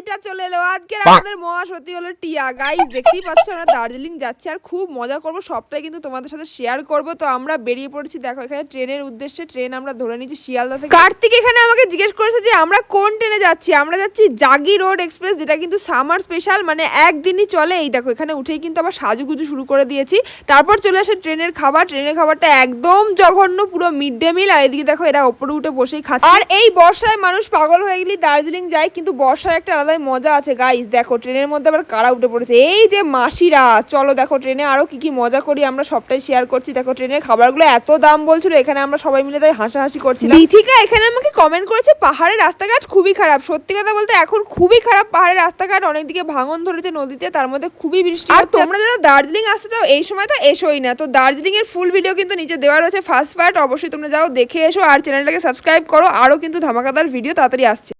পার্টিটা চলে এলো। আজকে আমাদের মহাসতী হলো টিয়া। গাইস দেখতেই পাচ্ছ আমরা দার্জিলিং যাচ্ছি আর খুব মজা করব। সবটাই কিন্তু তোমাদের সাথে শেয়ার করব। তো আমরা বেরিয়ে পড়েছি। দেখো এখানে ট্রেনের উদ্দেশ্যে ট্রেন আমরা ধরে নিয়েছি শিয়ালদা থেকে। কার্তিক এখানে আমাকে জিজ্ঞেস করেছে যে আমরা কোন ট্রেনে যাচ্ছি? আমরা যাচ্ছি জাগি রোড এক্সপ্রেস যেটা কিন্তু সামার স্পেশাল মানে একদিনই চলে। এই দেখো এখানে উঠেই কিন্তু আবার সাজুগুজু শুরু করে দিয়েছি। তারপর চলে আসে ট্রেনের খাবার। ট্রেনের খাবারটা একদম জঘন্য পুরো মিড ডে মিল আর এদিকে দেখো এরা ওপরে উঠে বসেই খাচ্ছে। আর এই বর্ষায় মানুষ পাগল হয়ে গেলি দার্জিলিং যায় কিন্তু বর্ষায় একটা আলাদাই মজা আছে। গাইস দেখো ট্রেনের মধ্যে আবার কারা উঠে পড়েছে? এই যে মাসিরা চলো দেখো ট্রেনে আরও কি কি মজা করি আমরা সবটাই শেয়ার করছি। দেখো ট্রেনের খাবারগুলো এত দাম বলছিল এখানে আমরা সবাই মিলে তাই হাসাহাসি করছিলাম। বিথিকা এখানে আমাকে কমেন্ট করেছে পাহাড়ের রাস্তাঘাট খুবই খারাপ। সত্যি কথা বলতে এখন খুবই খারাপ পাহাড়ের রাস্তাঘাট। অনেকদিকে ভাঙন ধরেছে নদীতে তার মধ্যে খুবই বৃষ্টি আর তোমরা যারা দার্জিলিং আসতে চাও এই সময় তো এসোই না। তো দার্জিলিং এর ফুল ভিডিও কিন্তু নিচে দেওয়া রয়েছে ফার্স্ট পার্ট অবশ্যই তোমরা যাও দেখে এসো আর চ্যানেলটাকে সাবস্ক্রাইব করো। আরও কিন্তু ধামাকাদার ভিডিও তাড়াতাড়ি আসছে।